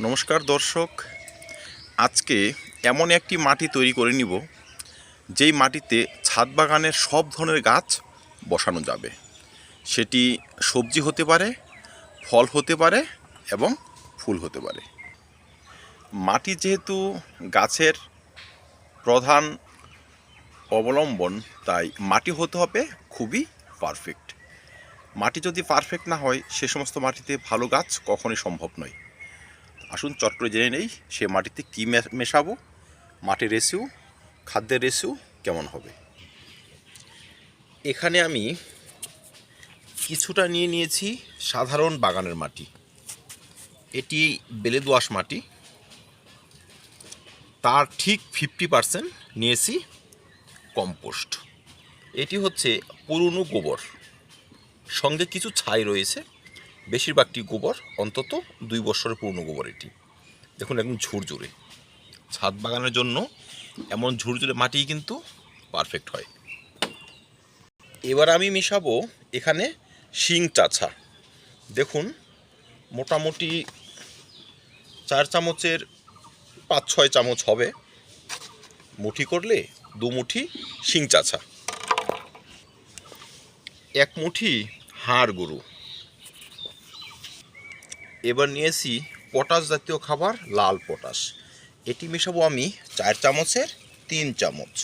নমস্কার দর্শক। আজকে এমন একটি মাটি তৈরি করে নিব, যেই মাটিতে ছাদ বাগানের সব ধরনের গাছ বসানো যাবে। সেটি সবজি হতে পারে, ফল হতে পারে এবং ফুল হতে পারে। মাটি যেহেতু গাছের প্রধান অবলম্বন, তাই মাটি হতে হবে খুবই পারফেক্ট। মাটি যদি পারফেক্ট না হয়, সে সমস্ত মাটিতে ভালো গাছ কখনোই সম্ভব নয়। আসুন চট করে জেনে নেই, সে মাটিতে কী মেশাবো? মাটির রেসিউ খাদ্যের রেসিউ কেমন হবে? এখানে আমি কিছুটা নিয়ে নিয়েছি সাধারণ বাগানের মাটি। এটি বেলে দোআঁশ মাটি। তার ঠিক ফিফটি পার্সেন্ট নিয়েছি কম্পোস্ট। এটি হচ্ছে পুরনো গোবর। সঙ্গে কিছু ছাই রয়েছে। বেশিরভাগটি গোবর, অন্তত দুই বছরের পুরনো গোবর এটি। দেখুন, একদম ঝুরঝুরে। ছাদ বাগানের জন্য এমন ঝুরঝুরে মাটি কিন্তু পারফেক্ট হয়। এবার আমি মিশাবো এখানে শিং চাছা। দেখুন, মোটামুটি চার চামচের পাঁচ ছয় চামচ হবে। মুঠি করলে দু মুঠি শিং চাছা। এক মুঠি হাড় গরু এবার নিয়েছি পটাশ জাতীয় খাবার, লাল পটাশ। এটি মেশাবো আমি চার চামচের তিন চামচ।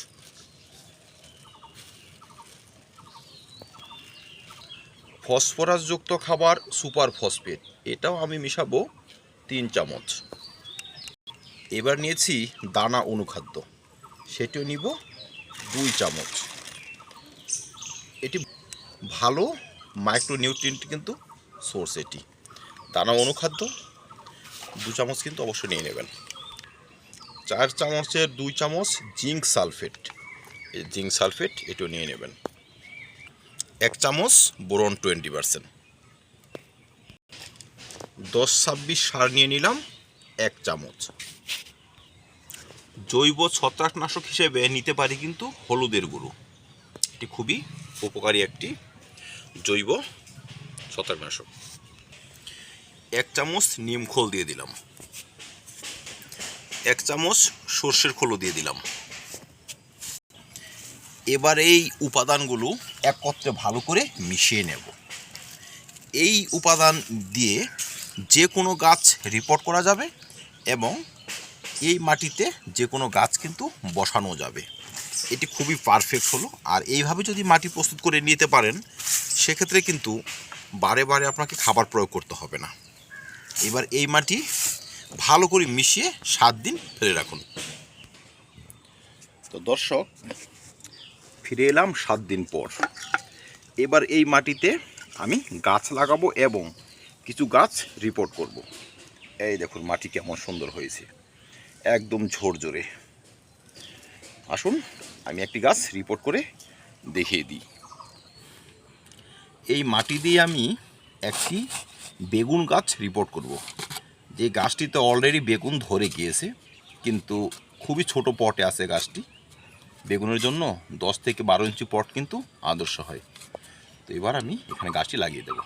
ফসফরাসযুক্ত খাবার, সুপার ফসফেট, এটাও আমি মেশাবো তিন চামচ। এবার নিয়েছি দানা অনুখাদ্য, সেটিও নিব দুই চামচ। এটি ভালো মাইক্রোনিউট্রিয়েন্ট কিন্তু সোর্স এটি। দানা অনুখাদ্য, দু চামচ কিন্তু অবশ্যই নিয়ে নেবেন। চার চামচের দুই চামচ জিঙ্ক সালফেট। এই জিঙ্ক সালফেট এটিও নিয়ে নেবেন। এক চামচ বোরন টোয়েন্টি পারসেন্ট। দশ ছাব্বিশ সার নিয়ে নিলাম এক চামচ। জৈব ছত্রাকনাশক হিসেবে নিতে পারি কিন্তু হলুদের গুঁড়ো। এটি খুবই উপকারী একটি জৈব ছত্রাকনাশক। এক চামচ নিম খোল দিয়ে দিলাম। এক চামচ সর্ষের খোলও দিয়ে দিলাম। এবার এই উপাদানগুলো একত্রে ভালো করে মিশিয়ে নেব। এই উপাদান দিয়ে যে কোনো গাছ রিপোর্ট করা যাবে এবং এই মাটিতে যে কোনো গাছ কিন্তু বসানো যাবে। এটি খুবই পারফেক্ট হলো। আর এইভাবে যদি মাটি প্রস্তুত করে নিতে পারেন, সেক্ষেত্রে কিন্তু বারে বারে আপনাকে খাবার প্রয়োগ করতে হবে না। এবার এই মাটি ভালো করে মিশিয়ে সাত দিন ফেলে রাখুন। তো দর্শক, ফিরে এলাম সাত দিন পর। এবার এই মাটিতে আমি গাছ লাগাবো এবং কিছু গাছ রিপোর্ট করব। এই দেখুন, মাটি কেমন সুন্দর হয়েছে। একদম ঝোরঝোরে আসুন, আমি একটি গাছ রিপোর্ট করে দেখিয়ে দিই। এই মাটি দিয়ে আমি একটি বেগুন গাছ রিপোর্ট করব। যে গাছটিতে অলরেডি বেগুন ধরে গিয়েছে, কিন্তু খুবই ছোট পটে আছে গাছটি। বেগুনের জন্য দশ থেকে বারো ইঞ্চি পট কিন্তু আদর্শ হয়। তো এবার আমি এখানে গাছটি লাগিয়ে দেব।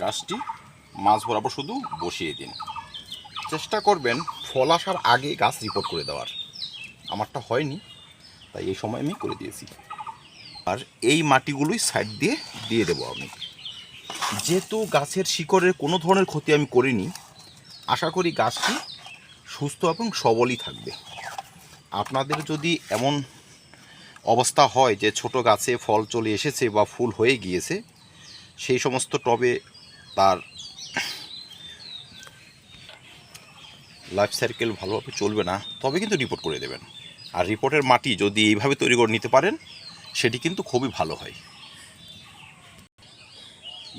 গাছটি মাছ বরাবর শুধু বসিয়ে দিন। চেষ্টা করবেন ফল আসার আগে গাছ রিপোর্ট করে দেওয়ার। আমারটা হয়নি, তাই এই সময় আমি করে দিয়েছি। আর এই মাটিগুলোই সাইড দিয়ে দিয়ে দেবো আমি। যেহেতু গাছের শিকড়ের কোনো ধরনের ক্ষতি আমি করিনি, আশা করি গাছটি সুস্থ এবং সবলই থাকবে। আপনাদের যদি এমন অবস্থা হয় যে ছোট গাছে ফল চলে এসেছে বা ফুল হয়ে গিয়েছে, সেই সমস্ত টবে তার লাইফ সাইকেল ভালোভাবে চলবে না, তবে কিন্তু রিপোর্ট করে দেবেন। আর রিপোর্টের মাটি যদি এইভাবে তৈরি করে নিতে পারেন, সেটি কিন্তু খুবই ভালো হয়।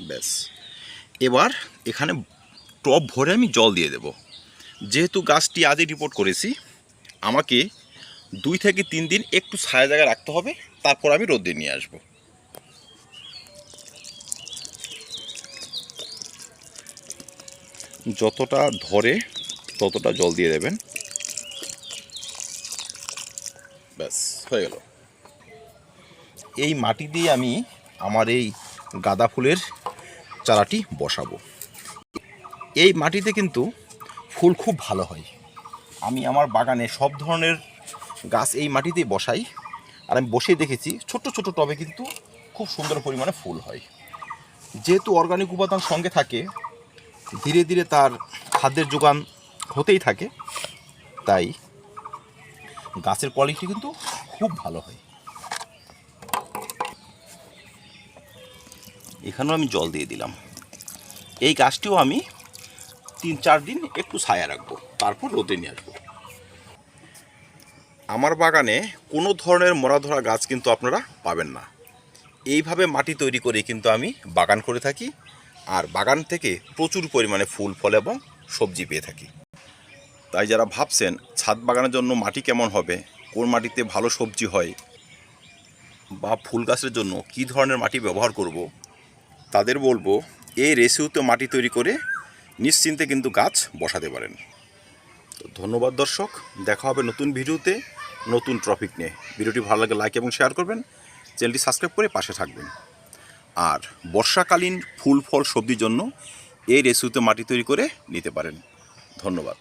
ব্যাস। এবার এখানে টপ ভরে আমি জল দিয়ে দেব। যেহেতু গাছটি আজই রিপোর্ট করেছি, আমাকে দুই থেকে তিন দিন একটু ছায়া জায়গায় রাখতে হবে, তারপর আমি রোদ্রে নিয়ে আসব। যতটা ধরে ততটা জল দিয়ে দেবেন। ব্যাস, হয়ে গেল। এই মাটি দিয়ে আমি আমার এই গাঁদা ফুলের চারাটি বসাবো। এই মাটিতে কিন্তু ফুল খুব ভালো হয়। আমি আমার বাগানে সব ধরনের গাছ এই মাটিতেই বসাই। আর আমি বসে দেখেছি ছোট ছোট টবে কিন্তু খুব সুন্দর পরিমাণে ফুল হয়। যেহেতু অর্গানিক উপাদান সঙ্গে থাকে ধীরে ধীরে তার খাদ্যের যোগান হতেই থাকে। তাই গাছের কোয়ালিটি কিন্তু খুব ভালো হয়। এখানেও আমি জল দিয়ে দিলাম। এই গাছটিও আমি তিন চার দিন একটু ছায়া রাখব, তারপর রোদে নিয়ে আসব। আমার বাগানে কোনো ধরনের মরা ধরা গাছ কিন্তু আপনারা পাবেন না। এইভাবে মাটি তৈরি করে কিন্তু আমি বাগান করে থাকি। আর বাগান থেকে প্রচুর পরিমাণে ফুল, ফল এবং সবজি পেয়ে থাকি। তাই যারা ভাবছেন ছাদ বাগানের জন্য মাটি কেমন হবে, কোন মাটিতে ভালো সবজি হয়, বা ফুল গাছের জন্য কী ধরনের মাটি ব্যবহার করব, তাদের বলব, এই রেসিউতে মাটি তৈরি করে নিশ্চিন্তে কিন্তু গাছ বসাতে পারেন। তো ধন্যবাদ দর্শক, দেখা হবে নতুন ভিডিওতে নতুন টপিক নিয়ে। ভিডিওটি ভালো লাগে, লাইক এবং শেয়ার করবেন। চ্যানেলটি সাবস্ক্রাইব করে পাশে থাকবেন। আর বর্ষাকালীন ফুল ফল সবজির জন্য এই রেসিপিতে মাটি তৈরি করে নিতে পারেন। ধন্যবাদ।